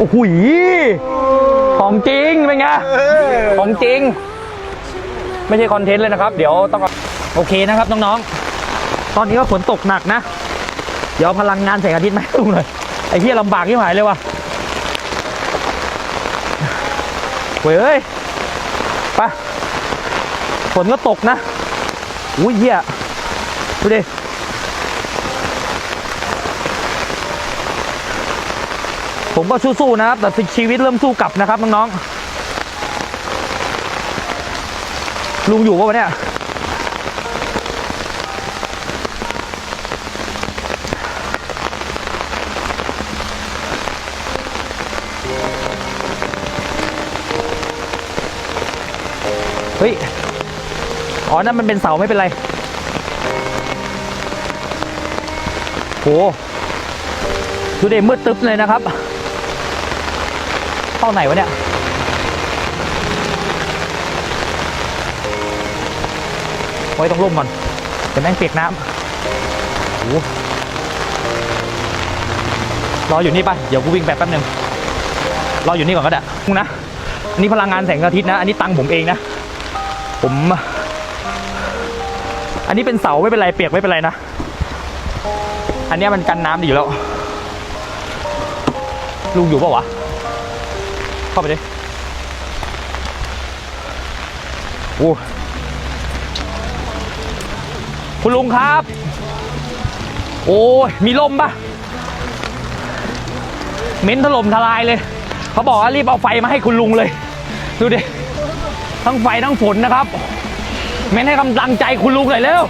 โอ้โหยของจริงเป็นไงของจริง ไม่ใช่คอนเทนต์เลยนะครับ เดี๋ยวต้องเอาโอเคนะครับน้องๆ ตอนนี้ก็ฝนตกหนักนะ เดี๋ยวเอาพลังงานแสงอาทิตย์มาให้ดูหน่อยไอ้เหี้ยลำบากที่หายเลยว่ะเว้ยเอ้ยไปฝนก็ตกนะอุ้ยเหี้ยดูดิ ผมก็สู้ๆนะครับ แต่ชีวิตเริ่มสู้กลับนะครับน้องๆลุงอยู่ปะวะเนี่ยเฮ้ย อ๋อ นั่นมันเป็นเสาไม่เป็นไร โหดูเดมืดตึ๊บเลยนะครับ เข้าไหนวะเนี่ย ไว้ต้องร่มก่อนเดี๋ยวแม่งเปียกน้ำโอ้รออยู่นี่ป่ะ เดี๋ยวกูวิ่งไปแป๊บนึง รออยู่นี่ก่อนก็ได้นะ อันนี้พลังงานแสงอาทิตย์นะ อันนี้ตังค์ผมเองนะ ผม อันนี้เป็นเสาไม่เป็นไรเปียกไม่เป็นไรนะ อันนี้มันกันน้ำดีอยู่แล้ว ลุงอยู่เปล่าวะ เข้าไปดิโอ้คุณลุงครับ โอ้ยมีลมปะเม้นถล่มทลายเลย เขาบอกว่ารีบเอาไฟมาให้คุณลุงเลย ดูดิ ทั้งไฟทั้งฝนนะครับ เม้นให้กำลังใจคุณลุงหน่อยเร็ว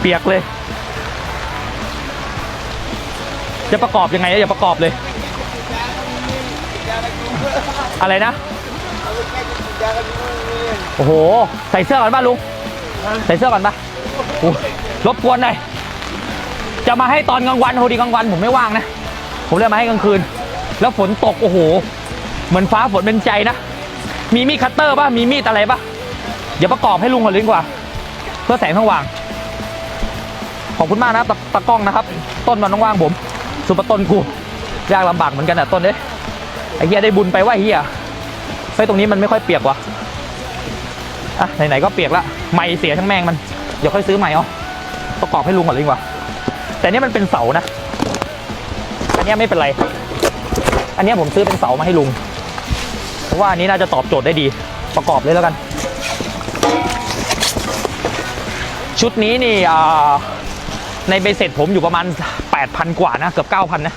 เปียกเลย จะประกอบยังไงอะอย่าประกอบเลย อะไรนะ โอ้โห ใส่เสื้อก่อนป่ะลุง ใส่เสื้อก่อนป่ะโอ้รบกวนหน่อย จะมาให้ตอนกลางวันโหดีกลางวันผมไม่ว่างนะ ผมเลยมาให้กลางคืน แล้วฝนตกโอ้โห เหมือนฟ้าฝนเป็นใจนะ มีมีดคัตเตอร์ป่ะ มีมีดอะไรป่ะ เดี๋ยวประกอบให้ลุงก่อนลยดีกว่า เพื่อแสงสว่าง ขอบคุณมากนะตะตะกล้องนะครับ ต้นมันว่างๆผม สุปต้นกูยากลำบากเหมือนกันอะต้นเนี้ ไอ้เฮียได้บุญไปว่าเฮียเฮ้ยตรงนี้มันไม่ค่อยเปียกว่ะอะไหนๆก็เปียกละไม่เสียทั้งแมงมันเดี๋ยวค่อยซื้อใหม่เอาประกอบให้ลุงก่อนเลยดีกว่าแต่เนี้ยมันเป็นเสานะอันเนี้ยไม่เป็นไร อันเนี้ยผมซื้อเป็นเสามาให้ลุงเพราะว่าอันนี้น่าจะตอบโจทย์ได้ดี ประกอบเลยแล้วกัน ชุดนี้นี่อ่าในใบเสร็จผมอยู่ประมาณ 8,000 กว่านะเกือบ 9,000 นะ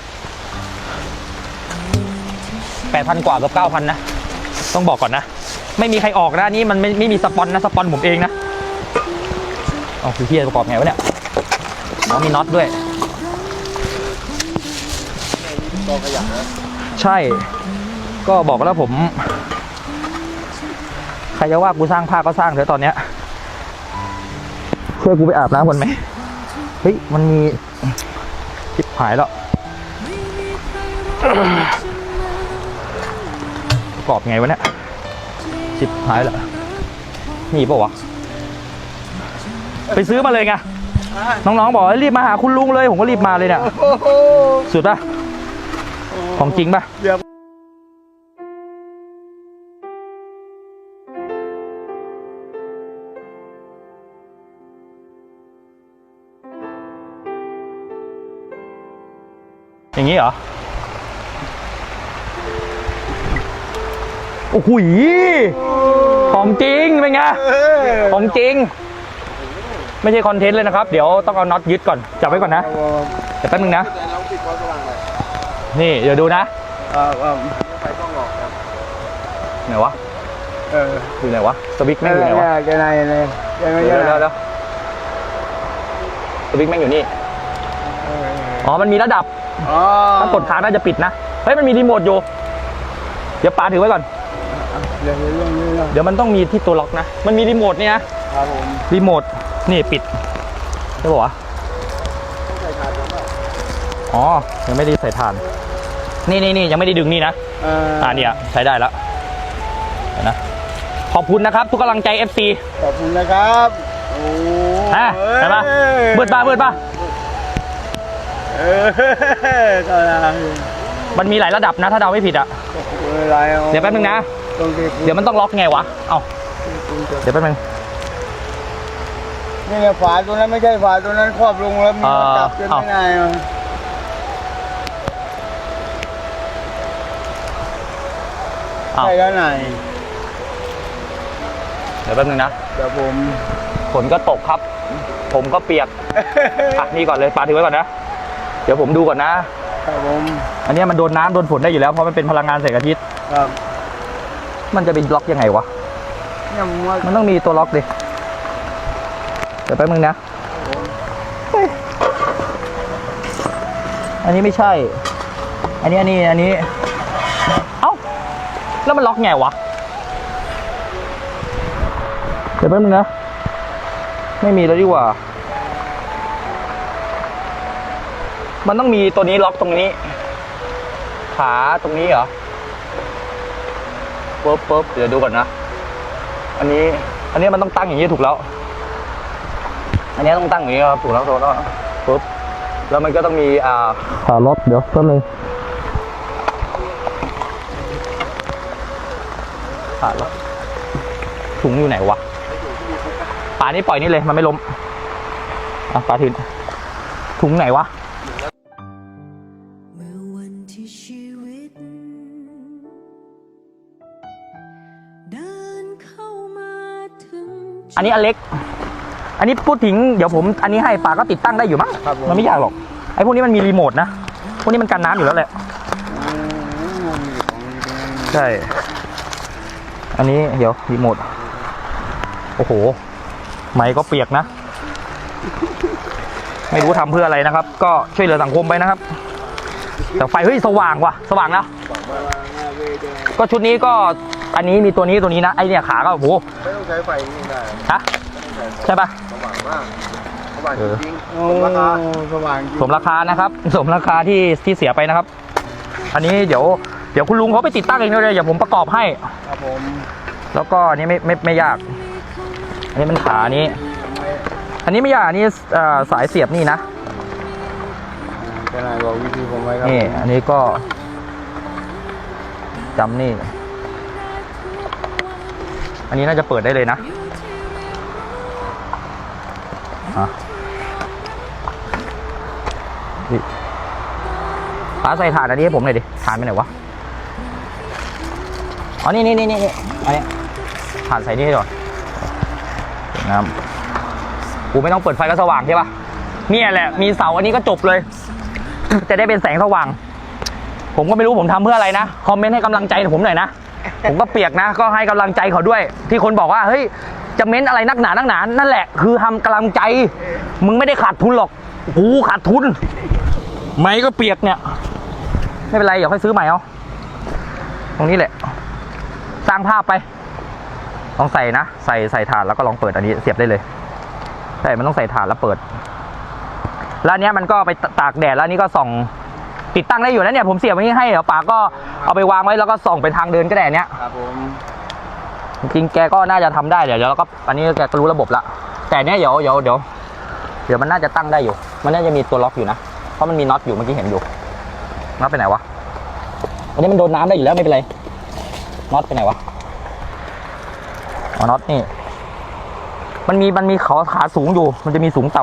8,000 กว่าเกือบ9,000 นะ ต้องบอกก่อนนะ ไม่มีใครออกนะนี่มันไม่ไม่มีสปอนนะ สปอนผมเองนะเอาคือพี่ประกอบไงวะเนี่ยอ๋อมีน็อตด้วยกองขยะนะใช่ ก็บอกแล้วผม ใครจะว่ากูสร้างภาพก็สร้างเถอะตอนเนี้ยช่วยกูไปอาบน้ำก่อนไหมเฮ้ย มันมีชิบหายแล้ว ประกอบไงวะเนี่ยชิบหายแล้วมีปะวะ ไปซื้อมาเลยไง น้องๆบอกให้รีบมาหาคุณลุงเลย ผมก็รีบมาเลยเนี่ยโอ้โหสุดปะของจริงปะเดี๋ยวอย่างนี้เหรอ โอ้โหยของจริงเป็นไงเออของจริง ไม่ใช่คอนเทนต์เลยนะครับ เดี๋ยวต้องเอาน็อตยึดก่อน จับไว้ก่อนนะเดี๋ยวแป๊บนึงนะแต่เราปิดความสว่างเลยนี่เดี๋ยวดูนะอ่าอ่าไฟต้องหลอกครับไหนวะเอออยู่ไหนวะ สวิกแม่งอยู่ไหนวะแกนายเลยแกไม่เดี๋ใช่ยวเดี๋ยวเดี๋ยวสวิกแม่งอยู่นี่ อ๋อ มันมีระดับอ๋อถ้ากดค้างน่าจะปิดนะ เฮ้ย มันมีรีโมทอยู่ เดี๋ยวปาถือไว้ก่อน เดี๋ยวเรื่องเรื่องเดี๋ยวมันต้องมีที่ตัวล็อกนะ มันมีรีโมทนี่นะครับผมรีโมทนี่ปิดใช่ป่าวะต้องใส่ถ่านครับอ๋อ ยังไม่ได้ใส่ถ่าน นี่นี่นี่ยังไม่ได้ดึงนี่นะเอออ่าเนี่ยใช้ได้แล้วเดี๋ยวนะขอบคุณนะครับทุกกำลังใจ FC ขอบคุณนะครับโอ้ฮะเห็นปะเบิดป้าเบิดป้าเออก็ได้มันมีหลายระดับนะถ้าเดาไม่ผิดอะไม่เป็นไรอาเดี๋ยวแป๊บนึงนะต้องที่ เดี๋ยวมันต้องล็อกไงวะ เอ้าเดี๋ยวแป๊บนึงนี่ไงฝาตัวนั้นไม่ใช่ฝาตัวนั้นครอบลงแล้วมีเอ่อจับจนเอ้าไม่ได้อะเอ้าใช่แล้วไหน เดี๋ยวแป๊บนึงนะ เดี๋ยวผมฝนก็ตกครับ ผมก็เปียกอะนี่ก่อนเลยปาถือไว้ก่อนนะ เดี๋ยวผมดูก่อนนะครับผม อันเนี้ยมันโดนน้ำโดนฝนได้อยู่แล้วเพราะมันเป็นพลังงานแสงอาทิตย์ ครับ มันจะเป็นล็อกยังไงวะ เนี่ยผมว่ามันต้องมีตัวล็อกดิ เดี๋ยวแป๊บนึงนะเฮ้ยอันนี้ไม่ใช่ อันนี้อันนี้อันนี้ เอ้า แล้วมันล็อกไงวะ เดี๋ยวแป๊บนึงนะ ไม่มีแล้วดีกว่า มันต้องมีตัวนี้ล็อกตรงนี้ ขาตรงนี้เหรอ ปุ๊บปุ๊บเดี๋ยวดูก่อนนะ อันนี้ อันนี้มันต้องตั้งอย่างนี้ถูกแล้ว อันนี้ต้องตั้งอย่างนี้ครับถูกแล้วถูกแล้วปุ๊บแล้วมันก็ต้องมีอ่าขาล็อกเดี๋ยวแป๊บนึงขาล็อกถุงอยู่ไหนวะปลานี่ปล่อยนี่เลยมันไม่ล้มอะปลาถือถุงไหนวะ อันนี้อันเล็ก อันนี้พูดถึงเดี๋ยวผมอันนี้ให้ปลาก็ติดตั้งได้อยู่มั้งครับผม มันไม่ยากหรอกไอ้พวกนี้มันมีรีโมทนะพวกนี้มันกันน้ำอยู่แล้วแหละอืมมีของดีตรงนั้นใช่อันนี้เดี๋ยวรีโมทโอ้โห ไม้ก็เปียกนะ ไม่รู้ทำเพื่ออะไรนะครับ ก็ช่วยเหลือสังคมไปนะครับ แต่ไฟเฮ้ยสว่างว่ะ สว่างแล้วก็ชุดนี้ก็ อันนี้มีตัวนี้ตัวนี้นะไอเนี่ยขาก็โอ้โหไม่ต้องใช้ไฟนี่ได้ฮะใช่ปะสว่างมากสว่างเออจริงๆสมราคาสว่างจริงสมราคานะครับ สมราคาที่ที่เสียไปนะครับ อันนี้เดี๋ยวเดี๋ยวคุณลุงเขาไปติดตั้งเองเลยเดี๋ยวผมประกอบให้ครับผมแล้วก็อันนี้ไม่ไม่ไม่ยาก อันนี้เป็นขาอันนี้ อันนี้ไม่ยากอันนี้เอ่อสายเสียบนี่นะเป็นไรบอกวิธีผมไว้ครับนี่อันนี้ก็จำนี่ อันนี้น่าจะเปิดได้เลยนะป้าใส่ถ่านอันนี้ให้ผมหน่อยดิถ่านไปไหนวะอ๋อนี่นี่นี่นี่อันนี้ถ่านใส่นี่ให้ก่อนน้ำกูไม่ต้องเปิดไฟก็สว่างใช่ปะเนี่ยแหละ มีเสาอันนี้ก็จบเลย จะได้เป็นแสงสว่าง ผมก็ไม่รู้ผมทำเพื่ออะไรนะ คอมเมนต์ให้กำลังใจผมหน่อยนะ ผมก็เปียกนะ ก็ให้กำลังใจเขาด้วย ที่คนบอกว่าเฮ้ยจะเม้นอะไรนักหนานักหนา นั่นแหละ คือทำกำลังใจ มึงไม่ได้ขาดทุนหรอกกูขาดทุน ไม้ก็เปียกเนี่ย ไม่เป็นไรเดี๋ยวค่อยซื้อใหม่เอาตรงนี้แหละ สร้างภาพไป ลองใส่นะ ใส่ใส่ถ่านแล้วก็ลองเปิดอันนี้เสียบได้เลยใช่มันต้องใส่ถ่านแล้วเปิด แล้วนเนี้ยมันก็ไปตากแดดแล้วนี้ก็ส่อง ติดตั้งได้อยู่นะเนี่ยผมเสียบไว้นี่ให้เดี๋ยวป๋าก็เอาไปวางไว้แล้วก็ส่องไปทางเดินก็ได้อันเนี้ยครับผมจริงๆแกก็น่าจะทำได้เดี๋ยวเดี๋ยวเราก็อันนี้แกก็รู้ระบบละแต่เนี้ยเดี๋ยวเดี๋ยวเดี๋ยวเดี๋ยวมันน่าจะตั้งได้อยู่ มันน่าจะมีตัวล็อกอยู่นะเพราะมันมีน็อตอยู่เมื่อกี้เห็นอยู่น็อตไปไหนวะอันนี้มันโดนน้ำได้อยู่แล้วไม่เป็นไรน็อตไปไหนวะอ๋อน็อตนี่ มันมีมันมีขาขาสูงอยู่ มันจะมีสูงต่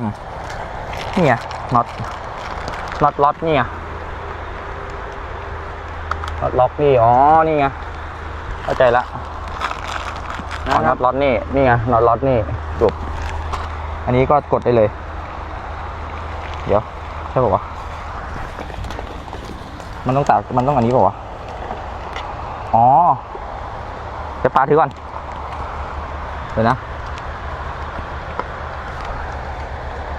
ำนี่ไงน็อตน็อตล็อตนี่ไงน็อต ล็อกนี่อ๋อนี่ไงเข้าใจละอ๋อน็อตล็อตนี่นี่ไงน็อตล็อตนี่จบอันนี้ก็กดได้เลย เดี๋ยวใช่ป่าวะมันต้องตัดมันต้องอันนี้ป่าวะอ๋อเดี๋ยวปลาถือก่อนเดี๋ยวนะ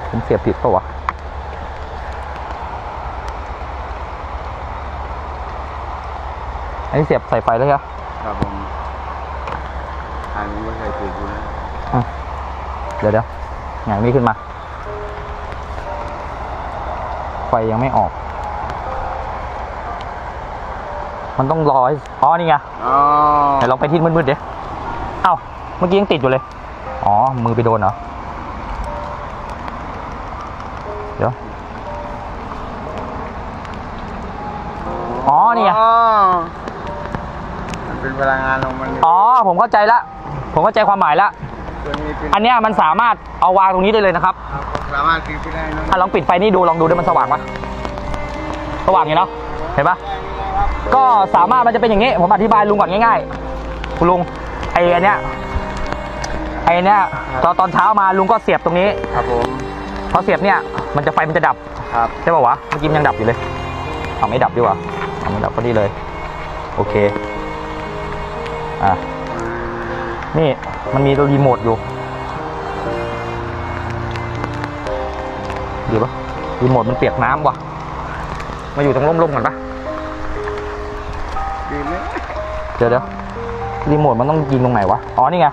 ผมเสียบผิดป่าวะ อันนี้เสียบใส่ไฟแล้วใช่ไหมครับผมอันนี้ไม่ใช่ถูกอยู่นะเดี๋ยวเดี๋ยวหงายมีขึ้นมา ไฟยังไม่ออก มันต้องรอให้อ๋อนี่ไงอ๋อไหนลองไปที่มืดๆดิเอ้าเมื่อกี้ยังติดอยู่เลย อ๋อ มือไปโดนเหรอ เดี๋ยว อ๋อนี่ไง อ๋อมัน เป็นพลังงานของมันอ๋อ ผมเข้าใจละ ผมเข้าใจความหมายละ ตัวนี้เป็นอันเนี้ยมันสามารถเอาวางตรงนี้ได้เลยนะครับครับสามารถติดไปได้นะอะลองปิดไฟนี่ดูลองดูด้วยมันสว่างปะสว่างอยู่เนาะเห็นปะก็สามารถมันจะเป็นอย่างนี้ ผมอธิบายลุงก่อนง่ายๆคุณลุงไอ้อันเนี้ยไอ้อันเนี้ยตอนตอนเช้ามาลุงก็เสียบตรงนี้ครับผมพอเสียบเนี่ยมันจะไฟมันจะดับครับใช่ป่าวะเมื่อกี้มันยังดับอยู่เลยเอาไม่ดับดีกว่าเอาไม่ดับก็ดีเลย โอเค อะนี่มันมีรีโมทอยู่ดีปะรีโมทมันเปียกน้ำว่ะ มาอยู่ตรงร่มๆก่อนปะดีไหมเดี๋ยวเดี๋ยวรีโมทมันต้องยิงตรงไหนวะ อ๋อ นี่ไง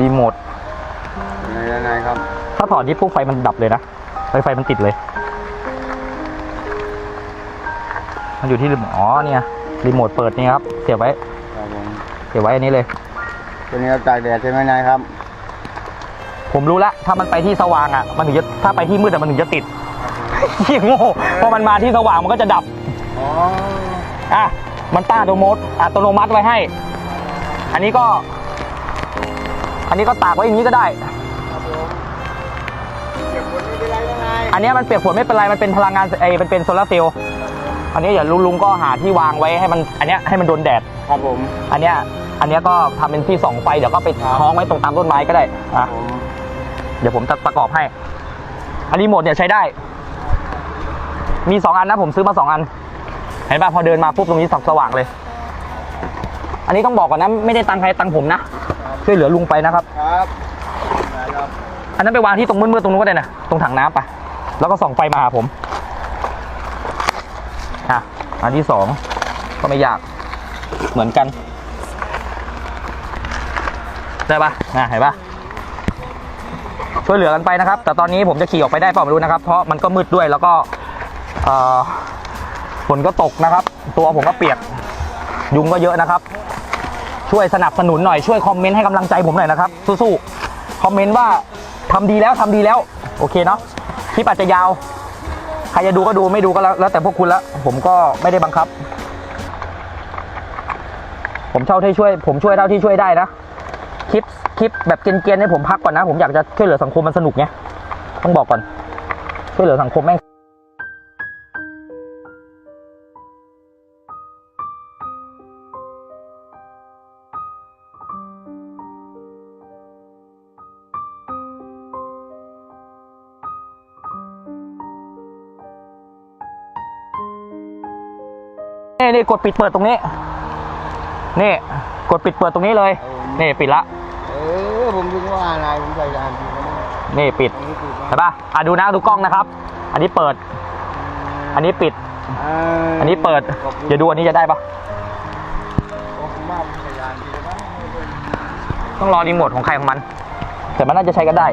รีโมทยังไงครับ ถ้าถอดนี่ปุ๊บไฟมันดับเลยนะไฟไฟมันติดเลย มันอยู่ที่รีโมทอ๋อเนี่ยรีโมทเปิดนี่ครับเสียบไว้ครับผมเสียบไว้อันนี้เลย ตัวนี้เราตากแดดใช่ไหมนายครับ ผมรู้แล้วถ้ามันไปที่สว่างอะมันถึงจะถ้าไปที่มืดอะมันถึงจะติดเหี้ยโง่พอมันมาที่สว่างมันก็จะดับอ๋อ อะมันตั้งอัตโนมัติอัตโนมัติไว้ให้ อันนี้ก็ อันนี้ก็ตากไว้อย่างนี้ก็ได้ อันเนี้ยมันเปียกฝนไม่เป็นไรมันเป็นพลังงานไอ้มันเป็นโซลาร์เซลล์อันนี้อย่าลุงลุงก็หาที่วางไว้ให้มันอันเนี้ยให้มันโดนแดดครับผม อันเนี้ยอันเนี้ยก็ทำเป็นที่ส่องไฟเดี๋ยวก็ไปครับคล้องไว้ตรงตามต้นไม้ก็ได้อะผมเดี๋ยวผมจะประกอบให้ อันรีโมทเนี่ยใช้ได้ มีสองอันนะผมซื้อมาสองอัน เห็นป่ะพอเดินมาปุ๊บตรงนี้สับสว่างเลย อันนี้ต้องบอกก่อนนะไม่ได้ตังค์ใครตังค์ผมนะช่วยเหลือลุงไปนะครับครับได้ครับ อันนั้นไปวางที่ตรงมืดๆตรงนู้นก็ได้นะตรงถังน้ำไปะ แล้วก็ส่องไฟมาหาผมอะอันที่สองก็ไม่ยากเหมือนกัน ได้ปะนะเห็นปะช่วยเหลือกันไปนะครับ แต่ตอนนี้ผมจะขี่ออกไปได้เปล่าไม่รู้นะครับ เพราะมันก็มืดด้วยแล้วก็ฝนก็ตกนะครับ ตัวผมก็เปียก ยุงก็เยอะนะครับ ช่วยสนับสนุนหน่อยช่วยคอมเมนต์ให้กำลังใจผมหน่อยนะครับ สู้ๆคอมเมนต์ว่าทำดีแล้วทำดีแล้ว โอเคเนาะ คลิปอาจจะยาว ใครจะดูก็ดูไม่ดูก็แล้วแล้วแต่พวกคุณละผมก็ไม่ได้บังคับ ผมเช่าที่ช่วย ผมช่วยเท่าที่ช่วยได้นะคลิปคลิปแบบเกรียนๆให้ผมพักก่อนนะ ผมอยากจะช่วยเหลือสังคมมันสนุกไงต้องบอกก่อน ช่วยเหลือสังคมแม่ง นี่นี่กดปิดเปิดตรงนี้ นี่กดปิดเปิดตรงนี้เลย นี่ปิดละ เออผมถึงว่าอะไรผมใส่ยานดีนะนี่ปิดอันนี้ถูกเห็นปะอะดูนะดูกล้องนะครับ อันนี้เปิด อันนี้ปิดอันนี้เปิดเดี๋ยวดูอันนี้จะได้ปะผมว่าผมใส่ยานดีนะต้องรอรีโมทของใครของมัน แต่มันน่าจะใช้กันได้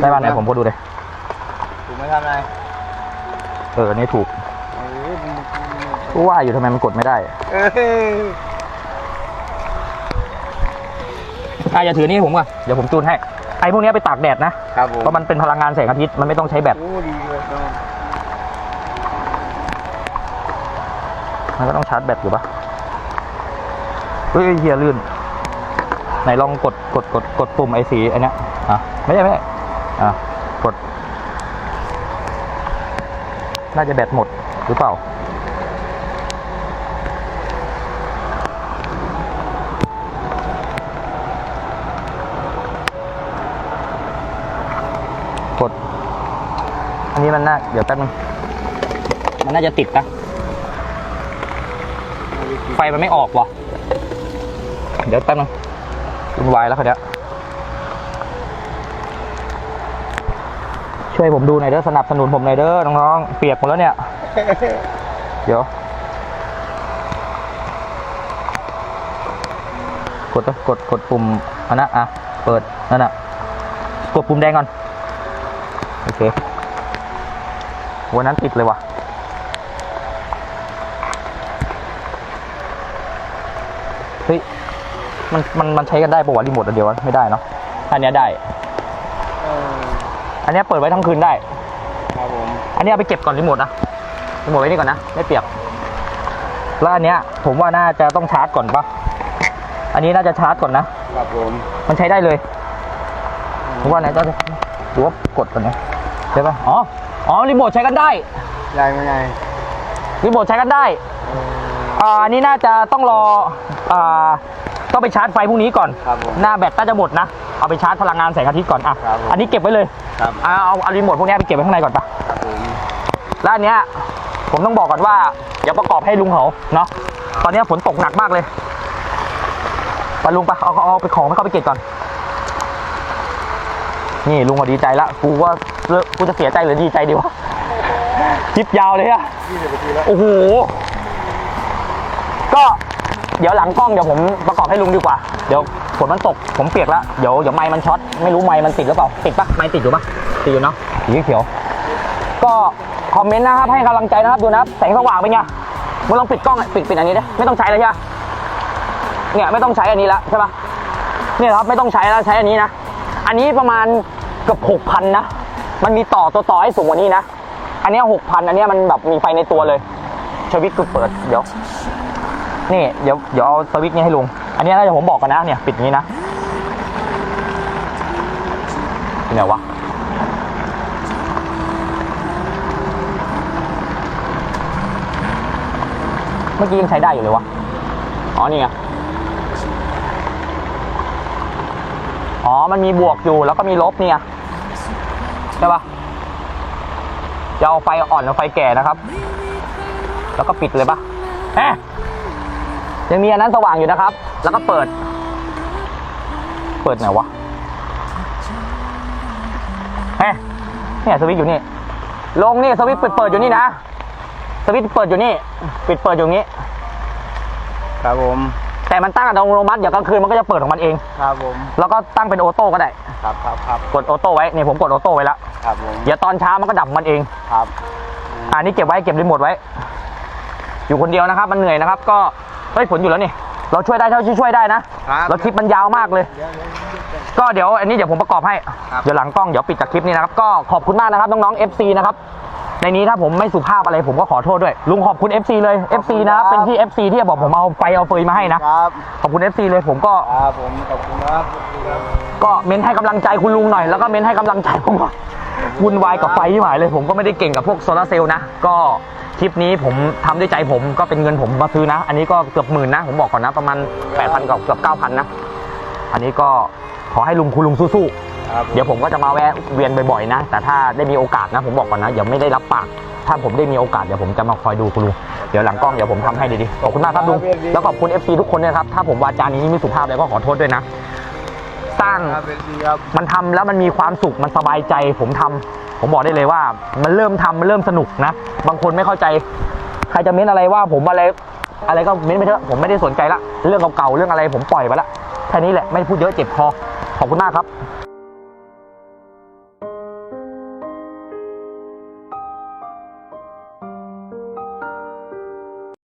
ได้ป่ะไหนผมก็ดูเลยถูกไหมครับนายเอออันนี้ถูกเออผม ก็ว่าอยู่ทำไมมันกดไม่ได้เอออะอย่าถือนี่ให้ผมก่อนเดี๋ยวผมจูนให้ ไอ้พวกเนี้ยไปตากแดดนะ ครับผมเพราะมันเป็นพลังงานแสงอาทิตย์ มันไม่ต้องใช้แบต โอ้ดีเลยเนาะมันก็ต้องชาร์จแบตอยู่ปะเฮ้ยเฮียลื่น ไหนลองกดกดกดกดปุ่มไอสีอันเนี้ยอะไม่ใช่ไม่ใช่อะกด น่าจะแบตหมดหรือเปล่า นนี้มันน่าเดี๋ยวแป๊บนึงมันน่าจะติดนะไฟมันไม่ออกวะเดี๋ยวแป๊บนึงวุ่นวายแล้วเขาเนี้ยช่วยผมดูหน่อยเด้อสนับสนุนผมหน่อยเด้อน้องๆเปียกหมดแล้วเนี่ย เดี๋ยวกดนะกดกดปุ่มอันนั้นอะเปิดนั่นอะกดปุ่มแดงก่อน โอเค วันนั้นติดเลยว่ะมันมันมันใช้กันได้ปะวะรีโมทอันเดียววะไม่ได้เนาะอันเนี้ยได้ เอออันเนี้ยเปิดไว้ทั้งคืนได้ ครับผมอันนี้เอาไปเก็บก่อนรีโมทนะรีโมทไว้นี่ก่อนนะไม่เปียกแล้วอันเนี้ยผมว่าน่าจะต้องชาร์จก่อนปะอันนี้น่าจะชาร์จก่อนนะ ครับผมมันใช้ได้เลยผมว่าไหนจะหรือว่ากดก่อนนะใช่ปะอ๋อ อ๋อรีโมทใช้กันได้ใหญ่ไหมไงรีโมทใช้กันได้เอออ่าอันนี้น่าจะต้องรออ่าต้องไปชาร์จไฟพรุ่งนี้ก่อน ครับผม หน้าแบตน่าจะหมดนะ เอาไปชาร์จพลังงานแสงอาทิตย์ก่อนอะ ครับผม อันนี้เก็บไว้เลย ครับเอาเอาเอารีโมทพวกเนี้ยไปเก็บไว้ข้างในก่อนปะครับผมแล้วอันเนี้ยผมต้องบอกก่อนว่าอย่าประกอบให้ลุงเขาเนาะ ตอนเนี้ยฝนตกหนักมากเลย ไปลุงไปเอาเอาเอาไปของให้เขาไปเก็บก่อน นี่ลุงก็ดีใจละกูว่าเลิกกูจะเสียใจหรือดีใจดีวะคลิปยาวเลยอะยี่สิบนาทีแล้วโอ้โหก็เดี๋ยวหลังกล้องเดี๋ยวผมประกอบให้ลุงดีกว่า เดี๋ยวฝนมันตกผมเปียกแล้วเดี๋ยวเดี๋ยวไม้มันช็อตไม่รู้ไม้มันติดหรือเปล่าติดปะไม้ติดอยู่ปะติดอยู่เนาะสีเขียว ก็คอมเมนต์นะครับให้กำลังใจนะครับดูนะครับแสงสว่างเป็นไงมึงลองปิดกล้องอะปิดปิดอันนี้ดิไม่ต้องใช้เลยใช่ปะเนี่ยไม่ต้องใช้อันนี้แล้วใช่ปะเนี่ยครับไม่ต้องใช้แล้วใช้อันนี้นะ อันนี้ประมาณเกือบหกพันนะ มันมีต่อตัวต่อให้สูงกว่านี้นะ อันนี้หกพันอันนี้มันแบบมีไฟในตัวเลยสวิตช์คือเปิด เดี๋ยว นี่ เดี๋ยว เดี๋ยวเอาสวิตช์นี้ให้ลุง อันนี้น่าจะผมบอกกันนะ เนี่ย ปิดนี้นะเป็นไงวะ เมื่อกี้ยังใช้ได้อยู่เลยวะ อ๋อ นี่ไง อ๋อ มันมีบวกอยู่แล้วก็มีลบเนี่ยใช่ปะจะเอาไฟอ่อนหรือไฟแก่นะครับ แล้วก็ปิดเลยปะแฮะยังมีอันนั้นสว่างอยู่นะครับ แล้วก็เปิด เปิดไหนวะแฮะเนี่ยสวิตช์อยู่นี่ ลงนี่สวิตช์เปิดเปิดอยู่นี่นะ สวิตช์เปิดอยู่นี่ ปิดเปิดอยู่นี้ ครับผม แต่มันตั้งอัตโนมัติเดี๋ยวกลางคืนมันก็จะเปิดของมันเอง ครับผม แล้วก็ตั้งเป็นออโต้ก็ได้ ครับครับครับกดออโต้ไว้นี่ผมกดออโต้ไว้แล้วครับผม เดี๋ยวตอนเช้ามันก็ดับมันเอง ครับอ่านี่เก็บไว้เก็บรีโมทไว้ อยู่คนเดียวนะครับ มันเหนื่อยนะครับ ก็เฮ้ยฝนอยู่แล้วนี่ เราช่วยได้เท่าที่ช่วยได้นะ ครับเราคลิปมันยาวมากเลย ก็เดี๋ยวอันนี้เดี๋ยวผมประกอบให้ ครับ เดี๋ยวหลังกล้องเดี๋ยวปิดจากคลิปนี้นะครับ ก็ขอบคุณมากนะครับน้องๆ FC นะครับ ในนี้ถ้าผมไม่สุภาพอะไรผมก็ขอโทษด้วย ลุงขอบคุณ FC เลย FC นะครับเป็นที่ FC ที่บอกผมเอาไฟเอาเฟยมาให้นะ ครับขอบคุณ FC เลยผมก็ ครับผมขอบคุณครับครับก็เม้นให้กำลังใจคุณลุงหน่อยแล้วก็เม้นให้กำลังใจผมว่า วุ่นวายกับไฟที่หมายเลย ผมก็ไม่ได้เก่งกับพวกโซลาร์เซลล์นะ ก็คลิปนี้ผมทำด้วยใจผมก็เป็นเงินผมมาซื้อนะ อันนี้ก็เกือบหมื่นนะ ผมบอกก่อนนะประมาณ 8,000กับเกือบ9,000นะ อันนี้ก็ขอให้ลุงคุณลุงสู้ๆครับเดี๋ยวผมก็จะมาแวะเวียนบ่อยๆนะ แต่ถ้าได้มีโอกาสนะ ผมบอกก่อนนะอย่าไม่ได้รับปาก ถ้าผมได้มีโอกาสเดี๋ยวผมจะมาคอยดูคุณลุงเดี๋ยวหลังกล้องเดี๋ยวผมทำให้ดีๆขอบคุณมากครับลุงแล้วขอบคุณ FC ทุกคนด้วยนะครับถ้าผมวาจานี้ไม่สุภาพเลยก็ขอโทษด้วยนะ สร้าง ครับเป็นดีครับ มันทำแล้วมันมีความสุขมันสบายใจ ผมทำผมบอกได้เลยว่า มันเริ่มทำมันเริ่มสนุกนะ บางคนไม่เข้าใจ ใครจะเม้นอะไรว่าผมอะไร อะไรก็เม้นไปเถอะผมไม่ได้สนใจละ เรื่องเก่าๆเรื่องอะไรผมปล่อยไปละแค่นี้แหละไม่พูดเยอะเจ็บคอขอบคุณมากครับ